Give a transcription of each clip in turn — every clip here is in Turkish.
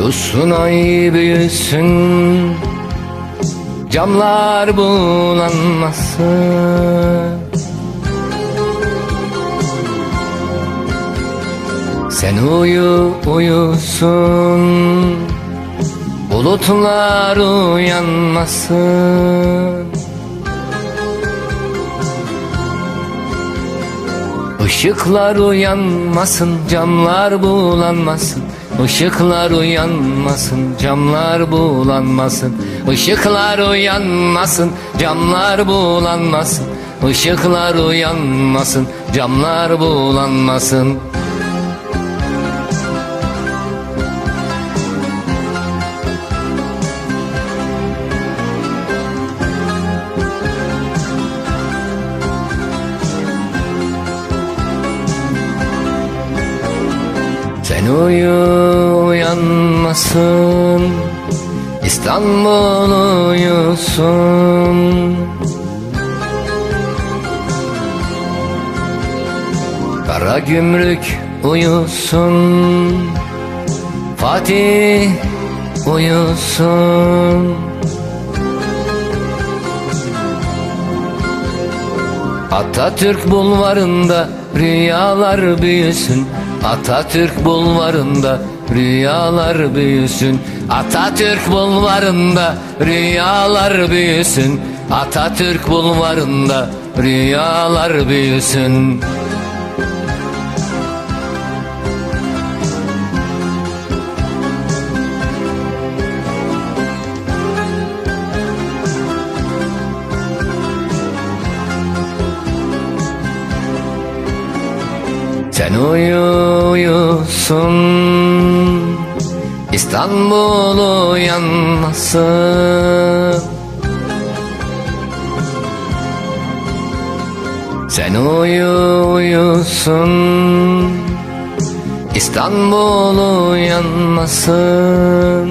Ulusun ay büyüsün. Camlar bulanmasın Sen uyu uyusun. Bulutlar uyanmasın Işıklar uyanmasın, camlar bulanmasın. Işıklar uyanmasın, camlar bulanmasın. Işıklar uyanmasın, camlar bulanmasın. Işıklar uyanmasın, camlar bulanmasın. Uyu uyanmasın İstanbul uyusun. Kara gümrük uyusun Fatih uyusun. Atatürk bulvarında rüyalar büyüsün Atatürk bulvarında rüyalar büyüsün. Atatürk bulvarında rüyalar büyüsün. Atatürk bulvarında rüyalar büyüsün. Sen uyu uyusun İstanbul uyanmasın Sen uyu uyusun. İstanbul uyanmasın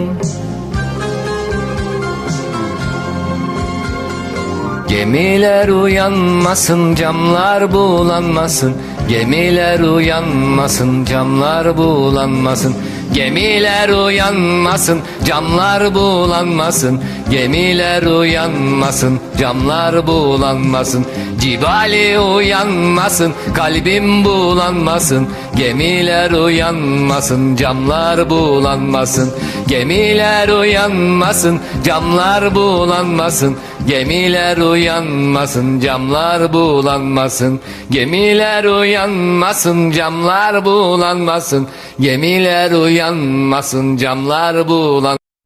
Gemiler uyanmasın, camlar bulanmasın. Gemiler uyanmasın, camlar bulanmasın. Gemiler uyanmasın, camlar bulanmasın. Gemiler uyanmasın, camlar bulanmasın. Cibali uyanmasın, kalbim bulanmasın. Gemiler uyanmasın, camlar bulanmasın. Gemiler uyanmasın, camlar bulanmasın. Gemiler uyanmasın, camlar bulanmasın. Gemiler uyanmasın, camlar bulanmasın. Gemiler uyanmasın, camlar bulan